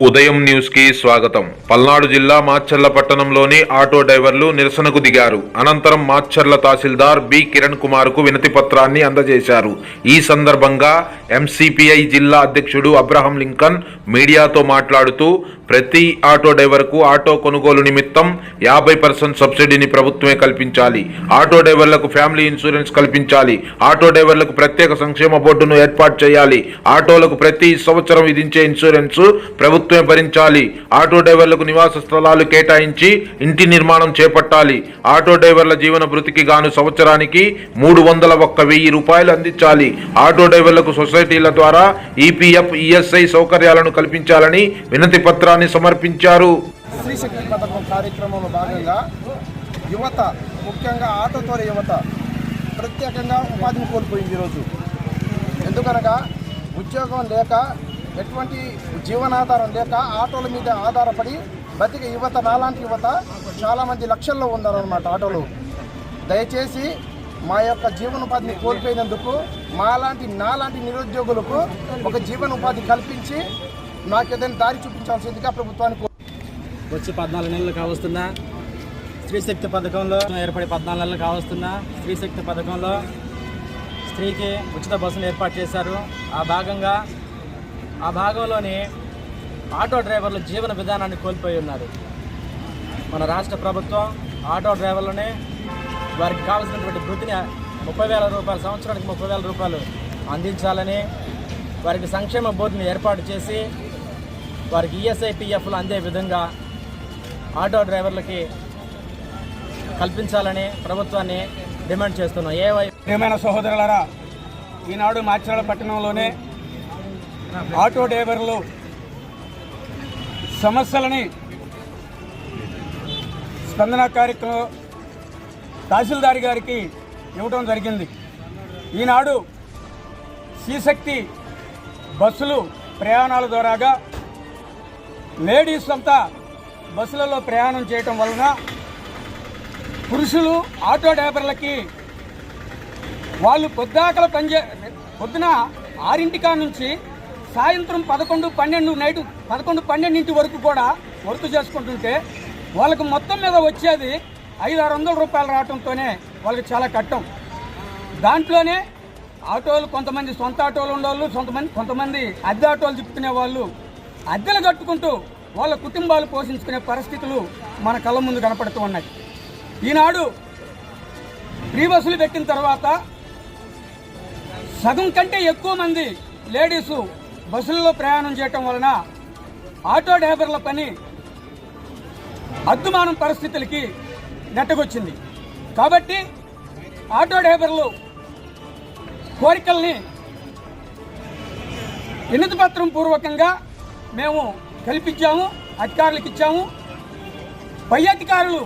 ఉదయం న్యూస్కి స్వాగతం. పల్నాడు జిల్లా మాచర్ల పట్టణంలోని ఆటో డ్రైవర్లు నిరసనకు దిగారు. అనంతరం మాచర్ల తహసీల్దార్ బి. కిరణ్ కుమార్కు వినతి పత్రాన్ని అందజేశారు. ఈ సందర్భంగా ఎంసీపీఐ జిల్లా అధ్యక్షుడు అబ్రహం లింకన్ మీడియాతో మాట్లాడుతూ ప్రతి ఆటో డ్రైవర్కు ఆటో కొనుగోలు నిమిత్తం యాభై పర్సెంట్ సబ్సిడీని ప్రభుత్వమే కల్పించాలి. ఆటో డ్రైవర్లకు ఫ్యామిలీ ఇన్సూరెన్స్ కల్పించాలి. ఆటో డ్రైవర్లకు ప్రత్యేక సంక్షేమ బోర్డును ఏర్పాటు చేయాలి. ఆటోలకు ప్రతి సంవత్సరం విధించే ఇన్సూరెన్స్ ప్రభుత్వం ప్రభుత్వమే భరించాలి. ఆటో డ్రైవర్లకు నివాస స్థలాలు కేటాయించి ఇంటి నిర్మాణం చేపట్టాలి. ఆటో డ్రైవర్ల జీవన భృతికి గాను సంవత్సరానికి మూడు వందల ఒక్క వెయ్యి రూపాయలు అందించాలి. ఆటో డ్రైవర్లకు సొసైటీల ద్వారా ఈపీఎఫ్ ఈఎస్ఐ సౌకర్యాలను కల్పించాలని వినతి పత్రాన్ని సమర్పించారు. కార్యక్రమంలో భాగంగా యువత ముఖ్యంగా ఆటోతోల యువత ప్రత్యేకంగా ఉపాధిని కోల్పోయింది ఈరోజు. ఎందుకనగా ఉద్యోగం లేక ఎటువంటి జీవనాధారం లేక ఆటోల మీద ఆధారపడి బతికే యువత నాలాంటి యువత చాలామంది లక్షల్లో ఉన్నారన్నమాట ఆటోలు. దయచేసి మా యొక్క జీవనోపాధిని కోల్పోయినందుకు మాలాంటి నాలాంటి నిరుద్యోగులకు ఒక జీవనోపాధి కల్పించి నాకు ఏదైనా దారి చూపించాల్సిందిగా ప్రభుత్వానికి వచ్చి పద్నాలుగు నెలలు కావస్తున్నా. స్త్రీశక్తి పథకంలో ఏర్పడి పద్నాలుగు నెలలు కావస్తున్నా. స్త్రీశక్తి పథకంలో స్త్రీకి ఉచిత బస్సులు ఏర్పాటు చేశారు. ఆ భాగంగా ఆ భాగంలోని ఆటో డ్రైవర్లు జీవన విధానాన్ని కోల్పోయి ఉన్నారు. మన రాష్ట్ర ప్రభుత్వం ఆటో డ్రైవర్లనే వారికి కావాల్సినటువంటి వృత్తిని ముప్పై వేల రూపాయలు సంవత్సరానికి ముప్పై వేల రూపాయలు అందించాలని వారికి సంక్షేమ బోర్డుని ఏర్పాటు చేసి వారికి ఈఎస్ఐ పిఎఫ్లు అందే విధంగా ఆటో డ్రైవర్లకి కల్పించాలని ప్రభుత్వాన్ని డిమాండ్ చేస్తున్నాం. ఏ ప్రియమైన సహోదరులారా ఈనాడు మాచిరాల పట్టణంలోనే ఆటో డ్రైవర్లు సమస్యలని స్పందన కార్యక్రమం తహసీల్దార్ గారికి ఇవ్వడం జరిగింది. ఈనాడు శ్రీశక్తి బస్సులు ప్రయాణాల ద్వారాగా లేడీస్ అంతా బస్సులలో ప్రయాణం చేయటం వలన పురుషులు ఆటో డ్రైవర్లకి వాళ్ళు పొద్దాకల పనిచే పొద్దున ఆరింటికా నుంచి సాయంత్రం పదకొండు పన్నెండు నైట్ పదకొండు పన్నెండింటి వరకు కూడా వర్క్ చేసుకుంటుంటే వాళ్ళకు మొత్తం మీద వచ్చేది ఐదు ఆరు వందల రూపాయలు రావడంతోనే వాళ్ళకి చాలా కట్టం. దాంట్లోనే ఆటోలు కొంతమంది సొంత ఆటోలు ఉండేవాళ్ళు కొంతమంది కొంతమంది అద్దె ఆటోలు తిప్పుకునే వాళ్ళు అద్దెలు కట్టుకుంటూ వాళ్ళ కుటుంబాలు పోషించుకునే పరిస్థితులు మన కళ్ళ ముందు కనపడుతూ ఉన్నాయి. ఈనాడు ఫ్రీ బస్సులు పెట్టిన తర్వాత సగం కంటే ఎక్కువ మంది లేడీసు బస్సుల్లో ప్రయాణం చేయటం వలన ఆటో డ్రైవర్ల పని అద్దుమానం పరిస్థితులకి నెట్టగొచ్చింది. కాబట్టి ఆటో డ్రైవర్లు కోరికల్ని వినతిపత్రం పూర్వకంగా మేము కల్పించాము అధికారులకు ఇచ్చాము. పై అధికారులు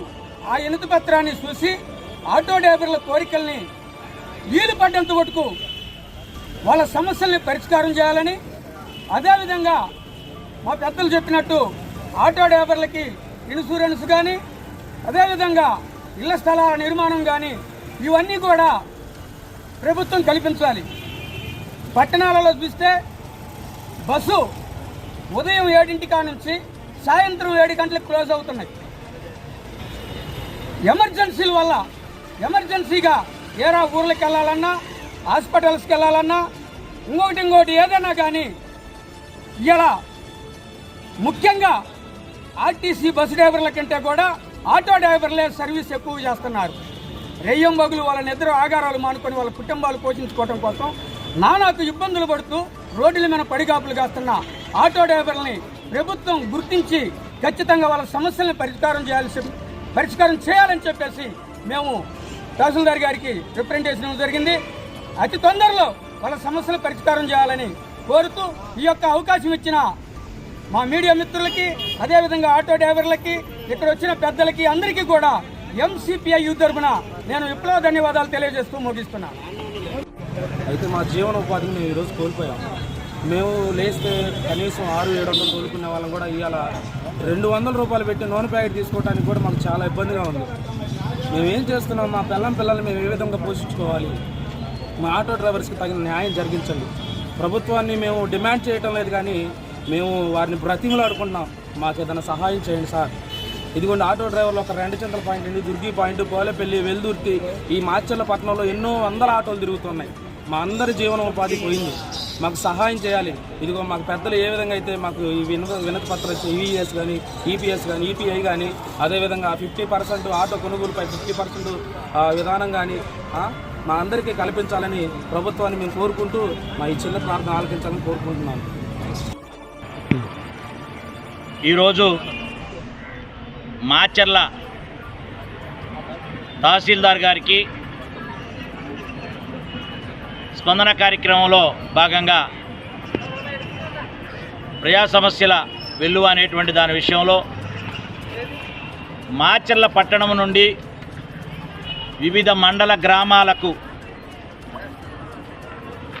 ఆ వినతి పత్రాన్ని చూసి ఆటో డ్రైవర్ల కోరికల్ని వీలు పడ్డంత వరకు వాళ్ళ సమస్యల్ని పరిష్కారం చేయాలని అదేవిధంగా మా పెద్దలు చెప్పినట్టు ఆటో డ్రైవర్లకి ఇన్సూరెన్స్ కానీ అదేవిధంగా ఇళ్ళ స్థలాల నిర్మాణం కానీ ఇవన్నీ కూడా ప్రభుత్వం కల్పించాలి. పట్టణాలలో చూస్తే బస్సు ఉదయం ఏడింటి నుంచి సాయంత్రం ఏడు గంటలకు క్లోజ్ అవుతున్నాయి. ఎమర్జెన్సీల వల్ల ఎమర్జెన్సీగా ఏరా ఊర్లకు వెళ్ళాలన్నా హాస్పిటల్స్కి వెళ్ళాలన్నా ఇంకొకటి ఇంకోటి ఏదైనా కానీ ఇలా ముఖ్యంగా ఆర్టీసీ బస్సు డ్రైవర్ల కంటే కూడా ఆటో డ్రైవర్లే సర్వీస్ ఎక్కువ చేస్తున్నారు. రెయ్యం బగులు వాళ్ళ నిద్ర ఆగారాలు మానుకొని వాళ్ళ కుటుంబాలు పోషించుకోవడం కోసం నానాకు ఇబ్బందులు పడుతూ రోడ్ల మీద పడిగాపులు కాస్తున్న ఆటో డ్రైవర్లని ప్రభుత్వం గుర్తించి ఖచ్చితంగా వాళ్ళ సమస్యలను పరిష్కారం చేయాల్సి పరిష్కారం చేయాలని చెప్పేసి మేము తహసీల్దార్ గారికి రిప్రజెంటేషన్ జరిగింది. అతి తొందరలో వాళ్ళ సమస్యలు పరిష్కారం చేయాలని కోరుతూ ఈ యొక్క అవకాశం ఇచ్చిన మా మీడియా మిత్రులకి అదేవిధంగా ఆటో డ్రైవర్లకి ఇక్కడ వచ్చిన పెద్దలకి అందరికీ కూడా ఎంసీపీఐ తరఫున నేను విప్లవ ధన్యవాదాలు తెలియజేస్తూ ముగిస్తున్నాను అయితే మా జీవనోపాధిని మేము ఈరోజు కోల్పోయాం. మేము లేస్తే కనీసం ఆరు ఏడు వందలు కోలుకునే వాళ్ళం కూడా ఇవాళ రెండు వందల రూపాయలు పెట్టి నూనె ప్యాకెట్ తీసుకోవడానికి కూడా మాకు చాలా ఇబ్బందిగా ఉంది. మేము ఏం చేస్తున్నాం? మా పిల్లం పిల్లల్ని మేము ఏ విధంగా పోషించుకోవాలి? మా ఆటో డ్రైవర్స్కి తగిన న్యాయం జరిగించండి. ప్రభుత్వాన్ని మేము డిమాండ్ చేయటం లేదు కానీ మేము వారిని బ్రతిమలాడుకుంటున్నాం. మాకు ఏదైనా సహాయం చేయండి సార్. ఇదిగోండి ఆటో డ్రైవర్లు ఒక రెండు చింతల పాయింట్ అండి దుర్గి పాయింట్ పోలేపల్లి వెల్దుర్తి ఈ మాచర్ల పట్టణంలో ఎన్నో వందల ఆటోలు తిరుగుతున్నాయి. మా అందరి జీవనోపాధి పోయింది. మాకు సహాయం చేయాలి. ఇదిగో మాకు పెద్దలు ఏ విధంగా అయితే మాకు ఈ వినత వినతి పత్రం ఈవీఎస్ కానీ ఈపీఎస్ కానీ ఈపీఐ కానీ అదేవిధంగా ఫిఫ్టీ పర్సెంట్ ఆటో కొనుగోలుపై ఫిఫ్టీ పర్సెంట్ విధానం కానీ మా అందరికీ కల్పించాలని ప్రభుత్వాన్ని మేము కోరుకుంటూ మా ఈ చిన్న ప్రార్థన ఆలకించాలని కోరుకుంటున్నాను. ఈరోజు మాచర్ల తహసీల్దార్ గారికి స్పందన కార్యక్రమంలో భాగంగా ప్రజా సమస్యల వెల్లువ అనేటువంటి దాని విషయంలో మాచర్ల పట్టణం నుండి వివిధ మండల గ్రామాలకు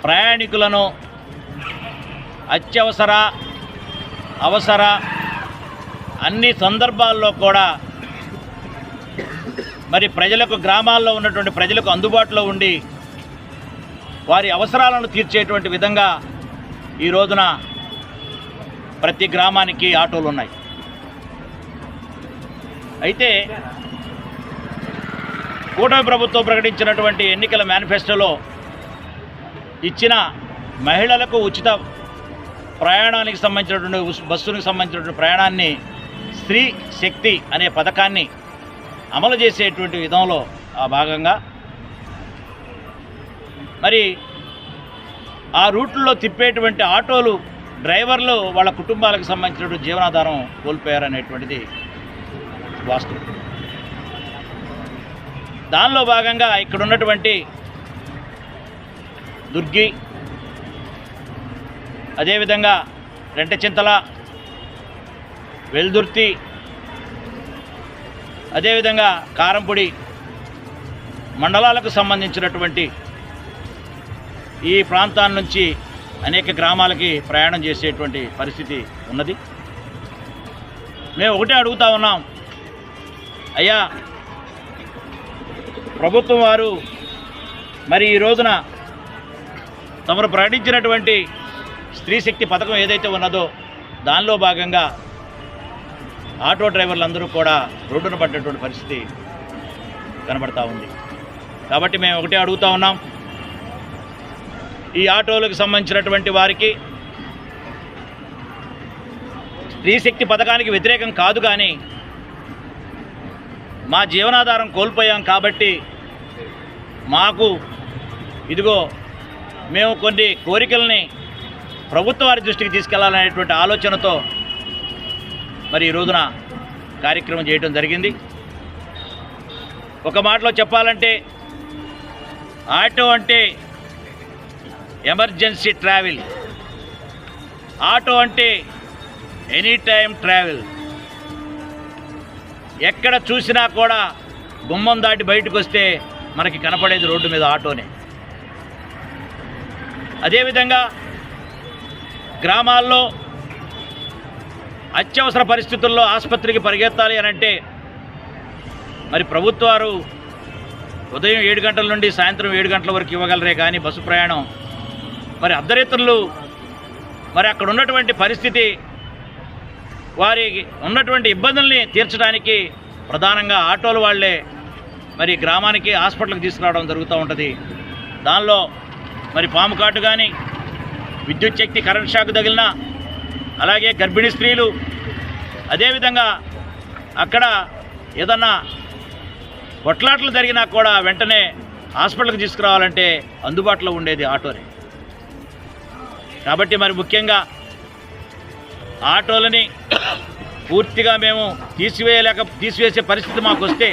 ప్రయాణికులను అత్యవసర అవసర అన్ని సందర్భాల్లో కూడా మరి ప్రజలకు గ్రామాల్లో ఉన్నటువంటి ప్రజలకు అందుబాటులో ఉండి వారి అవసరాలను తీర్చేటువంటి విధంగా ఈ రోజున ప్రతి గ్రామానికి ఆటోలు ఉన్నాయి. అయితే కూటమి ప్రభుత్వం ప్రకటించినటువంటి ఎన్నికల మేనిఫెస్టోలో ఇచ్చిన మహిళలకు ఉచిత ప్రయాణానికి సంబంధించినటువంటి ఉస్- బస్సునికి సంబంధించినటువంటి ప్రయాణాన్ని స్త్రీ శక్తి అనే పథకాన్ని అమలు చేసేటువంటి విధంలో ఆ భాగంగా మరి ఆ రూట్లో తిప్పేటువంటి ఆటోలు డ్రైవర్లు వాళ్ళ కుటుంబాలకు సంబంధించినటువంటి జీవనాధారం కోల్పోయారనేటువంటిది వాస్తవం. దానిలో భాగంగా ఇక్కడ ఉన్నటువంటి దుర్గి అదేవిధంగా రెంటచింతల వెల్దుర్తి అదేవిధంగా కారంపొడి మండలాలకు సంబంధించినటువంటి ఈ ప్రాంతాల నుంచి అనేక గ్రామాలకి ప్రయాణం చేసేటువంటి పరిస్థితి ఉన్నది. మేము ఒకటే అడుగుతా ఉన్నాం. అయ్యా ప్రభుత్వం వారు మరి ఈ రోజున తమరు ప్రకటించినటువంటి స్త్రీ శక్తి పథకం ఏదైతే ఉన్నదో దానిలో భాగంగా ఆటో డ్రైవర్లందరూ కూడా రోడ్డున పడ్డటువంటి పరిస్థితి కనబడతా ఉంది. కాబట్టి మేము ఒకటే అడుగుతా ఉన్నాం. ఈ ఆటోలకు సంబంధించినటువంటి వారికి స్త్రీ శక్తి పథకానికి వ్యతిరేకం కాదు కానీ మా జీవనాధారం కోల్పోయాం కాబట్టి మాకు ఇదిగో మేము కొన్ని కోరికల్ని ప్రభుత్వ వారి దృష్టికి తీసుకెళ్ళాలనేటువంటి ఆలోచనతో మరి ఈ రోజున కార్యక్రమం చేయడం జరిగింది. ఒక మాటలో చెప్పాలంటే ఆటో అంటే ఎమర్జెన్సీ ట్రావెల్. ఆటో అంటే ఎనీ టైం ట్రావెల్. ఎక్కడ చూసినా కూడా గుమ్మం దాటి బయటకు వస్తే మనకి కనపడేది రోడ్డు మీద ఆటోనే. అదేవిధంగా గ్రామాల్లో అత్యవసర పరిస్థితుల్లో ఆసుపత్రికి పరిగెత్తాలి అని అంటే మరి ప్రభుత్వాలు ఉదయం ఏడు గంటల నుండి సాయంత్రం ఏడు గంటల వరకు ఇవ్వగలరే కానీ బస్సు ప్రయాణం మరి అర్ధరేతులు మరి అక్కడ ఉన్నటువంటి పరిస్థితి వారి ఉన్నటువంటి ఇబ్బందుల్ని తీర్చడానికి ప్రధానంగా ఆటోలు వాళ్ళే మరి గ్రామానికి హాస్పిటల్కి తీసుకురావడం జరుగుతూ ఉంటుంది. దానిలో మరి పాము కాటు కానీ విద్యుత్ శక్తి కరెంట్ షాక్ తగిలిన అలాగే గర్భిణీ స్త్రీలు అదేవిధంగా అక్కడ ఏదన్నా కొట్లాట్లు జరిగినా కూడా వెంటనే హాస్పిటల్కి తీసుకురావాలంటే అందుబాటులో ఉండేది ఆటోనే. కాబట్టి మరి ముఖ్యంగా ఆటోలని పూర్తిగా మేము తీసివేయలేక తీసివేసే పరిస్థితి మాకు వస్తే